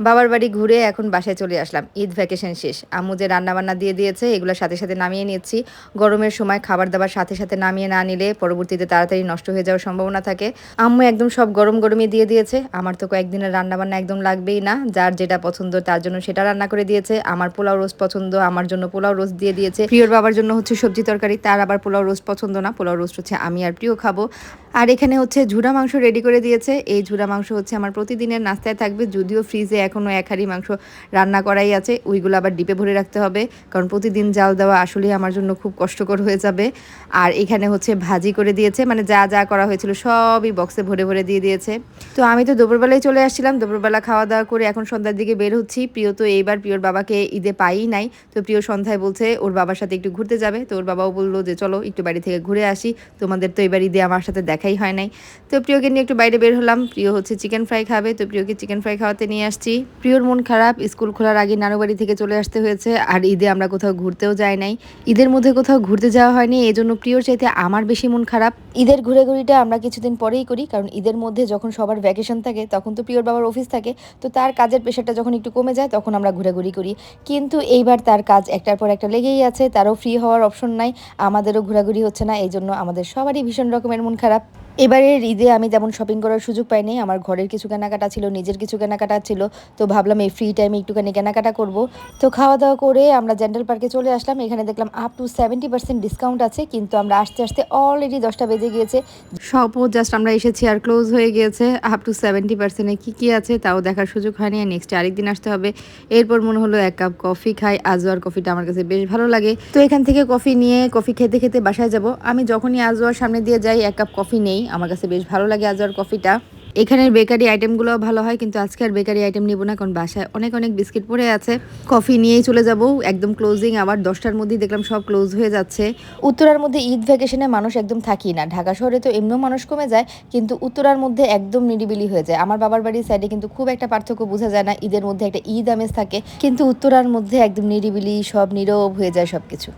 বাবার বাড়ি ঘুরে এখন বাসায় চলে আসলাম। ঈদ ভ্যাকেশন শেষ। আম্মু যে রান্নাবান্না দিয়ে দিয়েছে এগুলোর সাথে সাথে নামিয়ে নিচ্ছি। গরমের সময় খাবার দাবার সাথে সাথে নামিয়ে না নিলে পরবর্তীতে তাড়াতাড়ি নষ্ট হয়ে যাওয়ার সম্ভাবনা থাকে। আম্মু একদম সব গরম গরমই দিয়ে দিয়েছে। আমার তো কয়েকদিনের রান্নাবান্না একদম লাগবেই না। যার যেটা পছন্দ, তার জন্য সেটা রান্না করে দিয়েছে। আমার পোলাও রোজ পছন্দ, আমার জন্য পোলাও রোজ দিয়ে দিয়েছে। প্রিয়র বাবার জন্য হচ্ছে সবজি তরকারি, তার আবার পোলাও রোজ পছন্দ না। পোলাও রোস্ট হচ্ছে আমি আর প্রিয় খাব। আর এখানে হচ্ছে ঝুড়া মাংস রেডি করে দিয়েছে। এই ঝুড়া মাংস হচ্ছে আমার প্রতিদিনের নাস্তায় থাকবে। যদিও ফ্রিজে এখনও এক হাঁড়ি মাংস রান্না করাই আছে, ওইগুলো আবার ডিপে ভরে রাখতে হবে, কারণ প্রতিদিন জাল দেওয়া আসলেই আমার জন্য খুব কষ্টকর হয়ে যাবে। আর এখানে হচ্ছে ভাজি করে দিয়েছে মানে যা যা করা হয়েছিল সবই বক্সে ভরে ভরে দিয়ে দিয়েছে। তো আমি তো দুপুরবেলায় চলে আসছিলাম, দুপুরবেলা খাওয়া দাওয়া করে এখন সন্ধ্যার দিকে বের হচ্ছি। প্রিয় তো এইবার প্রিয়র বাবাকে ঈদে পাই নাই, তো প্রিয় সন্ধ্যায় বলছে ওর বাবার সাথে একটু ঘুরতে যাবে, তো ওর বাবাও বলল যে চলো একটু বাড়ি থেকে ঘুরে আসি, তোমাদের তো এবার ঈদে আমার সাথে দেখাই হয় নাই। তো প্রিয়কে নিয়ে একটু বাইরে বের হলাম, প্রিয় হচ্ছে চিকেন ফ্রাই খাবে, তো প্রিয়কে চিকেন ফ্রাই খাওয়াতে নিয়ে আসছি। প্রিয়র মন খারাপ, স্কুল খোলার আগে নানু বাড়ি থেকে চলে আসতে হয়েছে, আর ঈদে আমরা কোথাও ঘুরতেও যাই নাই। ঈদের মধ্যে কোথাও ঘুরতে যাওয়া হয়নি এই জন্য প্রিয়র চাইতে আমার বেশি মন খারাপ। ঈদের ঘুরে ঘুরিটা আমরা কিছুদিন পরেই করি, কারণ ঈদের মধ্যে যখন সবার ভ্যাকেশন থাকে, তখন তো প্রিয়র বাবার অফিস থাকে, তো তার কাজের প্রেশারটা যখন একটু কমে যায়, তখন আমরা ঘোরাঘুরি করি। কিন্তু এইবার তার কাজ একটার পর একটা লেগেই আছে, তারও ফ্রি হওয়ার অপশন নাই, আমাদেরও ঘোরাঘুরি হচ্ছে না এই জন্য আমাদের সবারই ভীষণ রকমের মন খারাপ। এবারের ঈদে আমি তেমন শপিং করার সুযোগ পাইনি। আমার ঘরের কিছু কেনাকাটা ছিল, নিজের কিছু কেনাকাটা ছিল। তো ভাবলাম এই ফ্রি টাইমে একটুখানি কেনাকাটা করব। তো খাওয়া দাওয়া করে আমরা জেন্টাল পার্কে চলে আসলাম। এখানে দেখলাম up to seventy percent discount আছে, কিন্তু আমরা আসতে আসতে অলরেডি দশটা বেজে গিয়েছে। সব জাস্ট আমরা এসেছি আর ক্লোজ হয়ে গিয়েছে। আপ টু সেভেন্টি পার্সেন্টে কী কী আছে তাও দেখার সুযোগ হয়নি। নেক্সট আরেকদিন আসতে হবে। এরপর মনে হলো এক কাপ কফি খাই। আজওয়ার কফিটা আমার কাছে বেশ ভালো লাগে। তো এখান থেকে কফি নিয়ে কফি খেতে খেতে বাসায় যাব। আমি যখনই আজওয়ার সামনে দিয়ে যাই, এক কাপ কফি নেই। আমার কাছে বেশ ভালো লাগে আজওয়ার কফিটা। এখানের বেকারি আইটেমগুলো ভালো হয়, কিন্তু আজকে আর বেকারি আইটেম নিব না, কারণ বাসায় অনেক অনেক বিস্কিট পড়ে আছে। কফি নিয়েই চলে যাব, একদম ক্লোজিং আবার দশটার মধ্যেই দেখলাম সব ক্লোজ হয়ে যাচ্ছে। উত্তরার মধ্যে ঈদ ভ্যাকেশনে মানুষ একদম থাকি না। ঢাকা শহরে তো এমনিও মানুষ কমে যায়, কিন্তু উত্তরার মধ্যে একদম নিরিবিলি হয়ে যায়। আমার বাবার বাড়ির সাইডে কিন্তু খুব একটা পার্থক্য বোঝা যায় না, ঈদের মধ্যে একটা ঈদ আমেজ থাকে, কিন্তু উত্তরার মধ্যে একদম নিরিবিলি, সব নীরব হয়ে যায় সব কিছু